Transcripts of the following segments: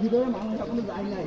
ভিতরে মানুষ এখনও যায় নাই।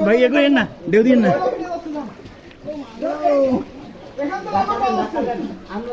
ভাই এ করেন না দেউ দিন না আমরা